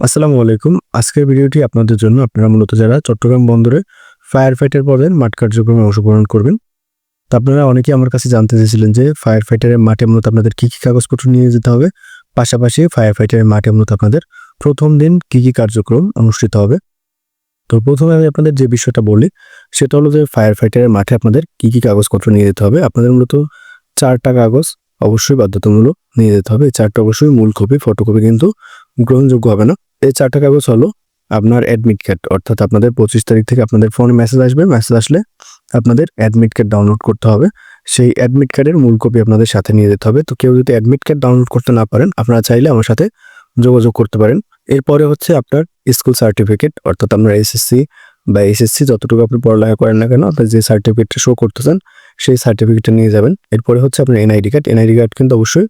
আসসালামু আলাইকুম। আজকের ভিডিওটি আপনাদের জন্য আপনারা মূলত যারা চট্টগ্রাম বন্দরে ফায়ার ফাইটার পদের মাঠ কার্যক্রমে অংশগ্রহণ করবেন, তো আপনারা অনেকেই আমার কাছে জানতে চেয়েছিলেন যে ফায়ার ফাইটারের মাঠে মূলত আপনাদের কী কী কাগজপত্র নিয়ে যেতে হবে। পাশাপাশি ফায়ার ফাইটারের মাঠে মূলত আপনাদের প্রথম দিন কী কী কার্যক্রম অনুষ্ঠিত হবে। তো প্রথমে আমি আপনাদের যে বিষয়টা বলি, সেটা হলো যে ফায়ার ফাইটারের মাঠে আপনাদের কী কী কাগজপত্র নিয়ে যেতে হবে। আপনাদের মূলত চারটা কাগজ অবশ্যই বাধ্যতামূলক নিয়ে যেতে হবে। চারটা অবশ্যই মূল কপি ফটোকপি কিন্তু গ্রহণযোগ্য হবে না। এই চারটা কাগজ হলো আপনার অ্যাডমিট কার্ড অর্থাৎ আপনাদের পঁচিশ তারিখ থেকে আপনাদের ফোনে মেসেজ আসবে। মেসেজ আসলে আপনাদের অ্যাডমিট কার্ড ডাউনলোড করতে হবে। সেই অ্যাডমিট কার্ডের মূল কপি আপনাদের সাথে নিয়ে যেতে হবে। তো কেউ যদি অ্যাডমিট কার্ড ডাউনলোড করতে না পারেন, আপনারা চাইলে আমার সাথে যোগাযোগ করতে পারেন। এরপরে হচ্ছে আপনার স্কুল সার্টিফিকেট অর্থাৎ আপনার এসএসসি বা এসএসসি যতটুকু আপনি পড়ালেখা করেন না কেন, আপনার যে সার্টিফিকেটটা শো করতেছেন, সেই সার্টিফিকেটটা নিয়ে যাবেন। এরপরে হচ্ছে আপনার এনআইডি কার্ড এনআইডি কার্ড কিন্তু অবশ্যই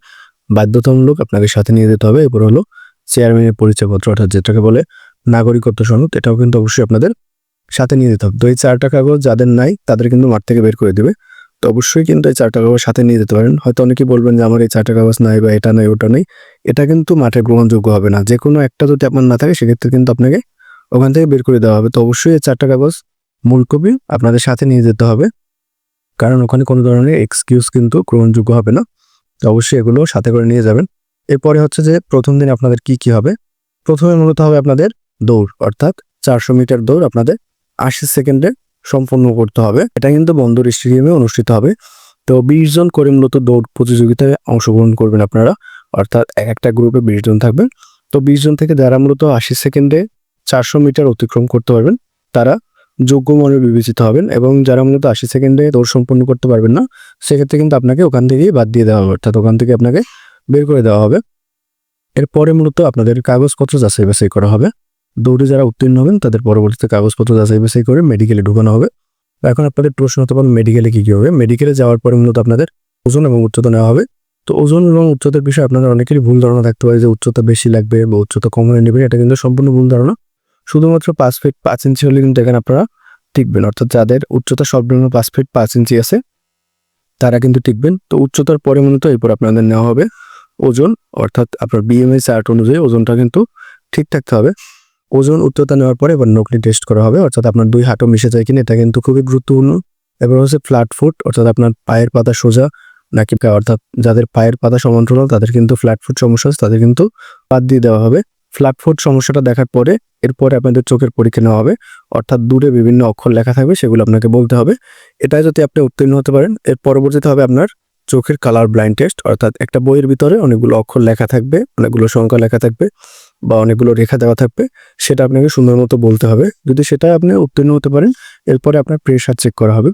বাধ্যতামূলক আপনাকে সাথে নিয়ে যেতে হবে। এরপর হলো চেয়ারম্যানের পরিচয়পত্র, অর্থাৎ যেটাকে বলে নাগরিকত্ব সনদ, এটাও কিন্তু অবশ্যই আপনাদের সাথে নিয়ে যেতে হবে। তো এই চারটা কাগজ যাদের নাই, তাদের কিন্তু মাঠ থেকে বের করে দেবে। তো অবশ্যই কিন্তু এই চারটা কাগজ সাথে নিয়ে যেতে পারেন। হয়তো অনেকেই বলবেন যে, আমার এই চারটা কাগজ নাই বা এটা নাই, ওটা নেই। এটা কিন্তু মাঠে গ্রহণযোগ্য হবে না। যে কোনো একটা যদি আপনার না থাকে, সেক্ষেত্রে কিন্তু আপনাকে ওখান থেকে বের করে দেওয়া হবে। তো অবশ্যই এই চারটা কাগজ মূল কপি আপনাদের সাথে নিয়ে যেতে হবে। কারণ ওখানে কোনো ধরনের এক্সকিউজ কিন্তু গ্রহণযোগ্য হবে না। তো অবশ্যই এগুলো সাথে করে নিয়ে যাবেন। এরপরে হচ্ছে যে প্রথম দিন আপনাদের কি কি হবে? প্রথমে মূলত হবে আপনাদের দৌড়, অর্থাৎ চারশো মিটার দৌড় আপনাদের আশি সেকেন্ডে সম্পন্ন করতে হবে। এটা কিন্তু বন্দর স্টেডিয়ামে অনুষ্ঠিত হবে। তো বিশ জন করে মূলত দৌড় প্রতিযোগিতায় অংশগ্রহণ করবেন আপনারা, অর্থাৎ এক একটা গ্রুপে বিশ জন থাকবেন। তো বিশ জন থেকে যারা মূলত আশি সেকেন্ডে চারশো মিটার অতিক্রম করতে পারবেন, তারা যোগ্য মনে বিবেচিত হবেন এবং যারা মূলত আশি সেকেন্ডে দৌড় সম্পন্ন করতে পারবেন না, সেক্ষেত্রে কিন্তু আপনাকে ওখান থেকেই বাদ দিয়ে দেওয়া হবে। অর্থাৎ ওখান থেকে আপনাকে বের করে দেওয়া হবে। এরপরে মূলত আপনাদের কাগজপত্র যাচাই বাছাই করা হবে। দৌড়ে যারা উত্তীর্ণ হবেন, তাদের পরবর্তীতে কাগজপত্র যাচাই বাছাই করে মেডিকেলে ঢুকানো হবে। এখন আপনাদের প্রশ্ন হতে পারে মেডিকেলে কী কী হবে? মেডিকেলে যাওয়ার পরে মূলত আপনাদের ওজন এবং উচ্চতা নেওয়া হবে। তো ওজন এবং উচ্চতার বিষয়ে আপনাদের অনেকেরই ভুল ধারণা থাকতে পারে যে উচ্চতা বেশি লাগবে বা উচ্চতা কম হয়ে নেবে, এটা কিন্তু সম্পূর্ণ ভুল ধারণা। শুধুমাত্র পাঁচ ফিট পাঁচ ইঞ্চি হলে কিন্তু এখানে আপনারা টিকবেন। অর্থাৎ যাদের উচ্চতা সর্বনিম্ন পাঁচ ফিট পাঁচ ইঞ্চি আছে, তারা কিন্তু টিকবেন। তো উচ্চতার পরে মূলত এরপর আপনাদের নেওয়া হবে। ওজন, অর্থাৎ আপনার বিএমআই চার্ট অনুযায়ী ওজনটা কিন্তু ঠিক থাকতে হবে। ওজন উচ্চতা নেওয়ার পরে এবার নকলি টেস্ট করা হবে, অর্থাৎ আপনার দুই হাঁটু মিশে যায় কিনা এটা কিন্তু খুবই গুরুত্বপূর্ণ। এবার হচ্ছে ফ্ল্যাট ফুট অর্থাৎ আপনার পায়ের পাতা সোজা নাকি অর্থাৎ যাদের পায়ের পাতা সমান্তরাল, তাদের কিন্তু ফ্ল্যাট ফুট সমস্যা আছে, তাদের কিন্তু বাদ দিয়ে দেওয়া হবে। ফ্ল্যাট ফুট সমস্যাটা দেখার পরে এরপরে আপনাদের চোখের পরীক্ষা নেওয়া হবে, অর্থাৎ দূরে বিভিন্ন অক্ষর লেখা থাকবে, সেগুলো আপনাকে বলতে হবে। এটাই যদি আপনি উত্তীর্ণ হতে পারেন, এর পরবর্তীতে হবে আপনার চোখের কালার ব্লাইন্ড টেস্ট অর্থাৎ একটা বইয়ের ভিতরে অনেকগুলো অক্ষর লেখা থাকবে, অনেকগুলো সংখ্যা লেখা থাকবে বা অনেকগুলো রেখা দেওয়া থাকবে, সেটা আপনাকে সুন্দর মতো বলতে হবে। যদি সেটা আপনি উত্তীর্ণ হতে পারেন, এরপরে আপনার প্রেশার চেক করা হবে।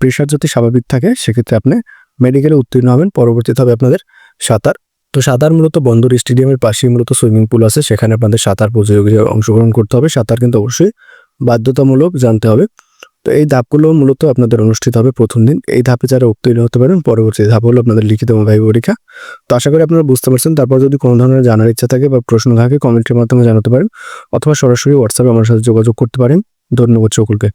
প্রেশার যদি স্বাভাবিক থাকে, সেক্ষেত্রে আপনি মেডিকেলে উত্তীর্ণ হবেন, পরবর্তীতে হবে আপনাদের সাঁতার। তো সাঁতার মূলত বন্দর স্টেডিয়ামের পাশেই মূলত সুইমিং পুল আছে, সেখানে আপনাদের সাঁতার প্রতিযোগিতায় অংশগ্রহণ করতে হবে। সাঁতার কিন্তু অবশ্যই বাধ্যতামূলক জানতে হবে। তো এই ধাপগুলো মূলত আপনাদের অনুষ্ঠিত হবে প্রথম দিন। এই ধাপে যারা উত্তীর্ণ হতে পারেন, পরবর্তী ধাপ হলো আপনাদের লিখিত ভাই পরীক্ষা। তো আশা করি আপনারা বুঝতে পারছেন। তারপর যদি কোনো ধরনের জানার ইচ্ছা থাকে বা প্রশ্ন থাকে, কমেন্টের মাধ্যমে জানাতে পারেন, অথবা সরাসরি হোয়াটসঅ্যাপে আমার সাথে যোগাযোগ করতে পারেন। ধন্যবাদ সকলকে।